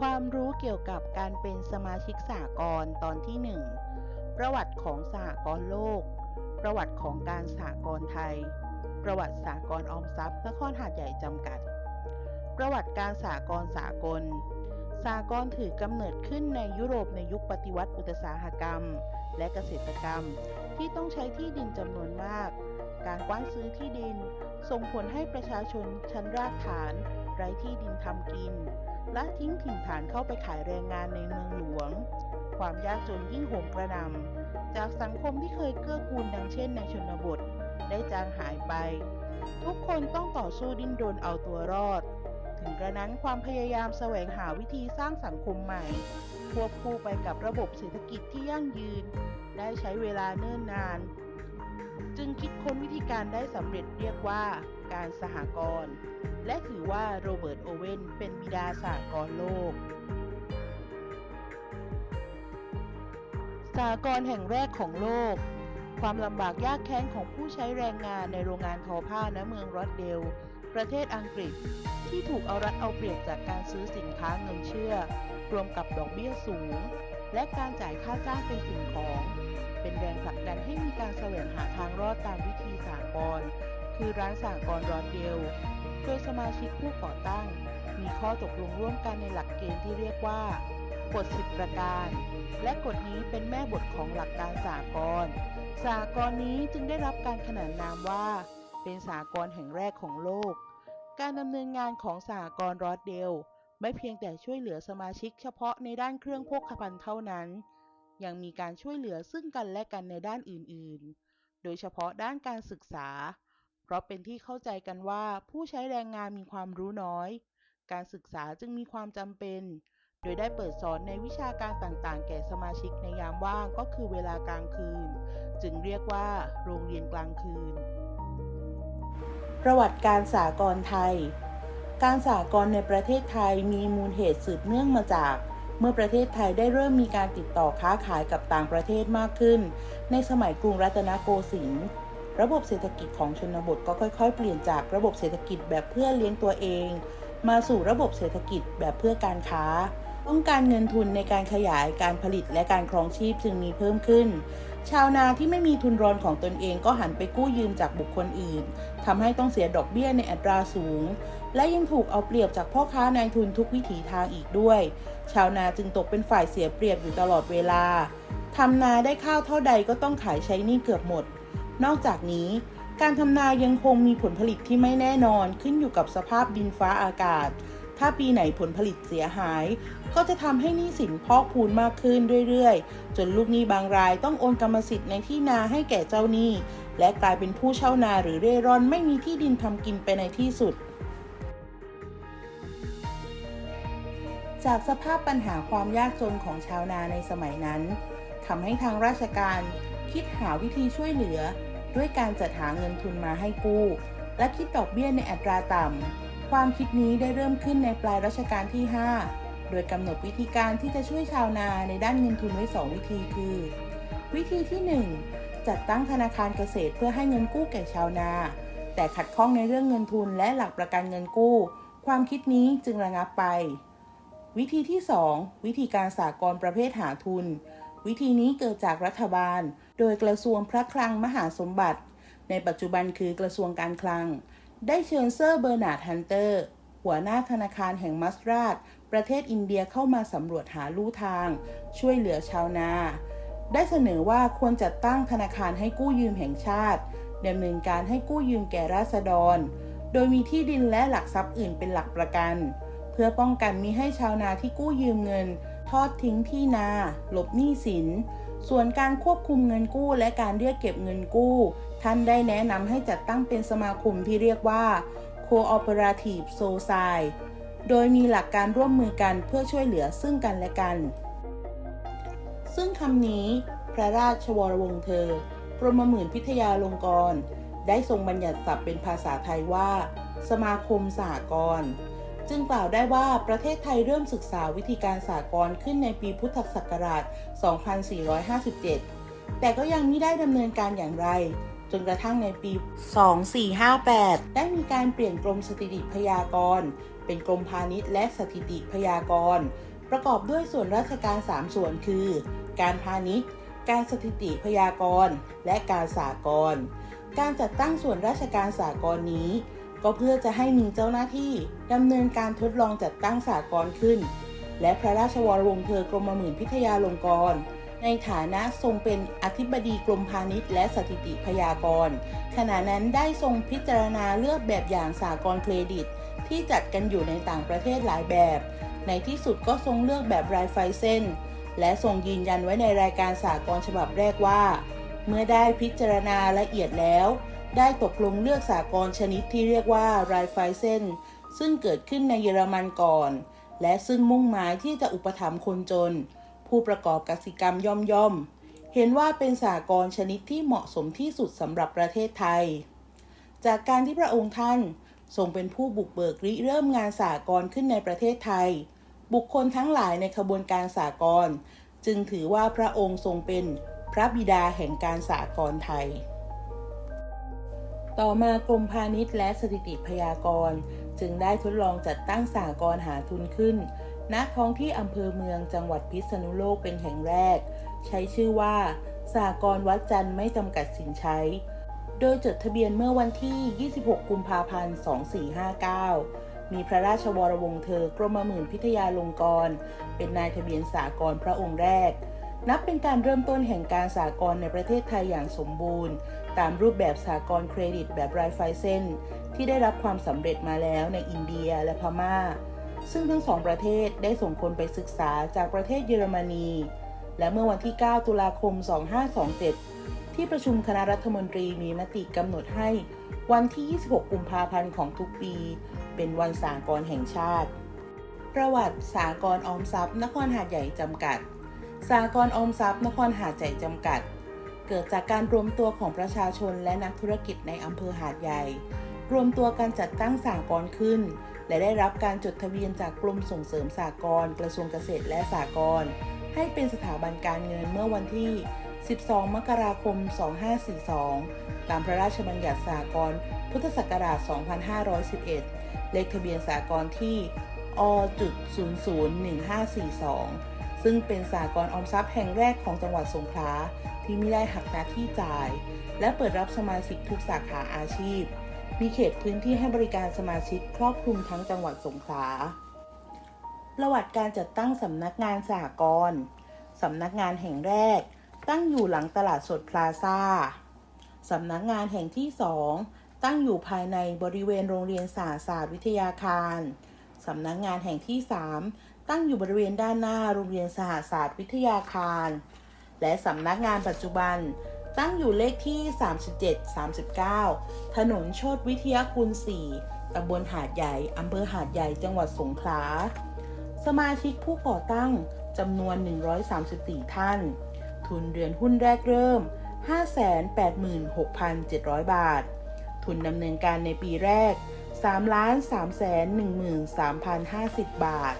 ความรู้เกี่ยวกับการเป็นสมาชิกสหกรณ์ตอนที่ 1 ประวัติของสหกรณ์โลก ประวัติของการสหกรณ์ไทย ประวัติสหกรณ์ออมทรัพย์นครหาดใหญ่จำกัด ประวัติการสหกรณ์สากลสหกรถือกำเนิดขึ้นในยุโรปในยุคปฏิวัติอุตสาหกรรม และเกษตรกรรม ที่ต้องใช้ที่ดินจำนวนมาก การกว้านซื้อที่ดิน ส่งผลให้ประชาชนชั้นรากฐาน ไร้ที่ดินทำกิน และทิ้งถิ่นฐานเข้าไปขายแรงงานในเมืองหลวง ความยากจนยิ่งโหมกระหน่ำจากสังคมที่เคยเกื้อกูลดังเช่นในชนบท ได้จางหายไป ทุกคนต้องต่อสู้ดิ้นรนเอาตัวรอด ถึงกระนั้นความพยายามแสวงหาวิธีสร้างสังคมใหม่ ควบคู่ไปกับระบบเศรษฐกิจที่ยั่งยืน ได้ใช้เวลาเนิ่นนาน จึงคิดค้นวิธีการได้สำเร็จเรียกว่าการสหกรณ์ และถือว่าโรเบิร์ตโอเวนเป็นบิดาสหกรโลกสหกรแห่งแรกของโลก ความลำบากยากแค้นของผู้ใช้แรงงานในโรงงานทอผ้าณเมืองรอดเดล ประเทศอังกฤษที่ถูกเอารัดเอาเปรียบจากการซื้อสินค้าเงินเชื่อ รวมกับดอกเบี้ยสูง และการจ่ายค่าจ้างเป็นสิ่งของ เป็นแรงผลักดันให้มีการแสวงหาทางรอดตามวิธีสากล คือร้านสากลรอดเดล โดยสมาชิกผู้ก่อตั้ง มีข้อตกลงร่วมกันในหลักเกณฑ์ที่เรียกว่ากฎ 10 ประการ และกฎนี้เป็นแม่บทของหลักการสากลสากลนี้จึงได้รับการขนานนามว่า เป็นสากลแห่งแรกของโลก การดำเนินงานของสหกรณ์รอดเดล ไม่เพียงแต่ช่วยเหลือสมาชิกเฉพาะในด้านเครื่องโภคภัณฑ์เท่านั้น ยังมีการช่วยเหลือซึ่งกันและกันในด้านอื่นๆ โดยเฉพาะด้านการศึกษา เพราะเป็นที่เข้าใจกันว่าผู้ใช้แรงงานมีความรู้น้อย การศึกษาจึงมีความจำเป็น โดยได้เปิดสอนในวิชาการต่างๆ แก่สมาชิกในยามว่างก็คือเวลากลางคืน จึงเรียกว่า โรงเรียนกลางคืน ประวัติการสากลไทย การสากลในประเทศไทยมีมูลเหตุสืบเนื่องมาจากเมื่อประเทศไทยได้เริ่มมีการติดต่อค้าขายกับต่างประเทศมากขึ้น ในสมัยกรุงรัตนโกสินทร์ ระบบเศรษฐกิจของชนบทก็ค่อย ๆ เปลี่ยนจากระบบเศรษฐกิจแบบเพื่อเลี้ยงตัวเอง มาสู่ระบบเศรษฐกิจแบบเพื่อการค้า ต้องการเงินทุนในการขยายการผลิตและการครองชีพจึงมีเพิ่มขึ้น ชาวนาที่ไม่มีทุนรอนของตนเองก็หันไปกู้ยืมจากบุคคลอื่นทำให้ต้องเสียดอกเบี้ยในอัตราสูง และยังถูกเอาเปรียบจากพ่อค้านายทุนทุกวิถีทางอีกด้วย ชาวนาจึงตกเป็นฝ่ายเสียเปรียบอยู่ตลอดเวลาทำนาได้ข้าวเท่าใดก็ต้องขายใช้หนี้เกือบหมด นอกจากนี้ การทำนายังคงมีผลผลิตที่ไม่แน่นอนขึ้นอยู่กับสภาพดินฟ้าอากาศ ถ้าปีไหนผลผลิตเสียหาย ก็จะทำให้หนี้สินพอกพูนมากขึ้นเรื่อยๆ จนลูกหนี้บางรายต้องโอนกรรมสิทธิ์ในที่นาให้แก่เจ้าหนี้ และกลายเป็นผู้เช่านาหรือเร่ร่อนไม่มีที่ดินทำกินไปในที่สุดจากสภาพปัญหาความยากจนของชาวนาในสมัยนั้นทำให้ทางราชการ คิดหาวิธีช่วยเหลือ ด้วยการจัดหาเงินทุนมาให้กู้ และคิดดอกเบี้ยในอัตราต่ำ ความคิดนี้ได้เริ่มขึ้นในปลายรัชกาลที่ 5 โดยกำหนดวิธีการที่จะช่วยชาวนาในด้านเงินทุนไว้ 2 วิธีคือ วิธีที่ 1 จัดตั้งธนาคารเกษตรเพื่อให้เงินกู้แก่ชาวนา แต่ขัดข้องในเรื่องเงินทุนและหลักประกันเงินกู้ ความคิดนี้จึงระงับไปวิธีที่ 2 วิธีการสากลประเภทหาทุน วิธีนี้เกิดจากรัฐบาล โดยกระทรวงพระคลังมหาสมบัติ ในปัจจุบันคือกระทรวงการคลัง ได้เชิญเซอร์เบอร์นาร์ดฮันเตอร์ หัวหน้าธนาคารแห่งมัสราดประเทศอินเดียเข้ามาสำรวจหาลู่ทาง ช่วยเหลือชาวนา ได้เสนอว่าควรจัดตั้งธนาคารให้กู้ยืมแห่งชาติดำเนินการให้กู้ยืมแก่ราษฎร โดยมีที่ดินและหลักทรัพย์อื่นเป็นหลักประกัน เพื่อป้องกันมิให้ชาวนาที่กู้ยืมเงิน ทอดทิ้งที่นา หลบหนี้สิน ส่วนการควบคุมเงินกู้และการเรียกเก็บเงินกู้ ท่านได้แนะนำให้จัดตั้งเป็นสมาคมที่เรียกว่า Cooperative Society โดยมีหลักการร่วมมือกันเพื่อช่วยเหลือซึ่งกันและกัน ซึ่งคำนี้ พระราชวรวงศ์เธอกรมหมื่นพิทยาลงกรณ์ได้ทรงบัญญัติศัพท์เป็นภาษาไทยว่า สมาคมสหกรณ์ จึงกล่าวได้ว่าประเทศไทยเริ่มศึกษาวิธีการสากลขึ้นในปีพุทธศักราช 2457 แต่ก็ยังไม่ได้ดำเนินการอย่างไร จนกระทั่งในปี 2458 ได้มีการเปลี่ยนกรมสถิติพยากรณ์ เป็นกรมพาณิชย์และสถิติพยากรณ์ ประกอบด้วยส่วนราชการ 3 ส่วนคือ การพาณิชย์ การสถิติพยากรณ์ และการสากลการจัดตั้งส่วนราชการสากลนี้ ก็เพื่อจะให้มีเจ้าหน้าที่ดำเนินการทดลองจัดตั้งสากลขึ้น และพระราชวรวงศ์เธอกรมหมื่นพิทยาลงกรณ์ในฐานะทรงเป็นอธิบดีกรมพาณิชย์และสถิติพยากรณ์ขณะนั้นได้ทรงพิจารณาเลือกแบบอย่างสากลเครดิต ที่จัดกันอยู่ในต่างประเทศหลายแบบ ในที่สุดก็ทรงเลือกแบบรายไฟเส้น และทรงยืนยันไว้ในรายการสากลฉบับแรกว่า เมื่อได้พิจารณาละเอียดแล้ว ได้ตกลงเลือกสากลชนิดที่เรียกว่าไรไฟเส้นซึ่งเกิดขึ้นในเยอรมันก่อน และซึ่งมุ่งหมายที่จะอุปถัมภ์คนจน ผู้ประกอบกสิกรรมย่อมย่อม เห็นว่าเป็นสากลชนิดที่เหมาะสมที่สุดสำหรับประเทศไทย จากการที่พระองค์ท่านทรงเป็นผู้บุกเบิกริเริ่มงานสากลขึ้นในประเทศไทย บุคคลทั้งหลายในขบวนการสากลจึงถือว่าพระองค์ทรงเป็นพระบิดาแห่งการสากลไทย ต่อมากรมพาณิชย์และสถิติพยากรณ์จึงได้ทดลองจัดตั้งสากลหาทุนขึ้น ณ ท้องที่อำเภอเมืองจังหวัดพิษณุโลกเป็นแห่งแรก ใช้ชื่อว่า สากลวัดจันทร์ไม่จำกัดสินใช้ โดยจดทะเบียนเมื่อวันที่ 26 กุมภาพันธ์ 2459 มีพระราชวรวงศ์เธอกรมหมื่นพิทยาลงกร เป็นนายทะเบียนสากลพระองค์แรก นับเป็นการเริ่มต้นแห่งการสากลในประเทศไทยอย่างสมบูรณ์ ตามรูปแบบสากลเครดิตแบบรายไฟเส้น ที่ได้รับความสำเร็จมาแล้วในอินเดียและพม่า ซึ่งทั้งสองประเทศได้ส่งคนไปศึกษาจากประเทศเยอรมนี และเมื่อวันที่ 9 ตุลาคม 2527 ที่ประชุมคณะรัฐมนตรีมีมติกำหนดให้วันที่ 26 กุมภาพันธ์ของทุกปี เป็นวันสากลแห่งชาติ ประวัติสากลออมทรัพย์นครหาดใหญ่จำกัด สากลออมทรัพย์นครหาดใหญ่จำกัด เกิดจากการรวมตัวของประชาชนและนักธุรกิจในอำเภอหาดใหญ่ รวมตัวกันจัดตั้งสากลขึ้น และได้รับการจดทะเบียนจากกรมส่งเสริมสากลกระทรวงเกษตรและสากลให้เป็นสถาบันการเงินเมื่อวันที่ 12 มกราคม 2542 ตามพระราชบัญญัติสากลพุทธศักราช 2511 เลขทะเบียนสากลที่อ .001542 ซึ่งเป็นสากลออมทรัพย์แห่งแรกของจังหวัดสงขลาที่ไม่ได้หักหน้าที่จ่าย และเปิดรับสมาชิกทุกสาขาอาชีพ มีเขตพื้นที่ให้บริการสมาชิกครอบคลุมทั้งจังหวัดสงขลาประวัติการจัดตั้งสำนักงานสหกรณ์สำนักงานแห่งแรก ตั้งอยู่หลังตลาดสดพลาซ่าสำนักงานแห่งที่สองตั้งอยู่ภายในบริเวณโรงเรียนสาศาสตร์วิทยาคาร สำนักงานแห่งที่ 3 ตั้งอยู่บริเวณด้านหน้าโรงเรียนสหศาสตร์วิทยาคาร และสำนักงานปัจจุบัน ตั้งอยู่เลขที่ 37-39 ถนนโชตวิทยากุล4ตำบลหาดใหญ่อำเภอหาดใหญ่จังหวัดสงขลา สมาชิกผู้ก่อตั้งจำนวน 134 ท่าน ทุนเดือนหุ้นแรกเริ่ม 586,700 บาท ทุนดำเนินการในปีแรก 3 3 1 3 0 50 บาท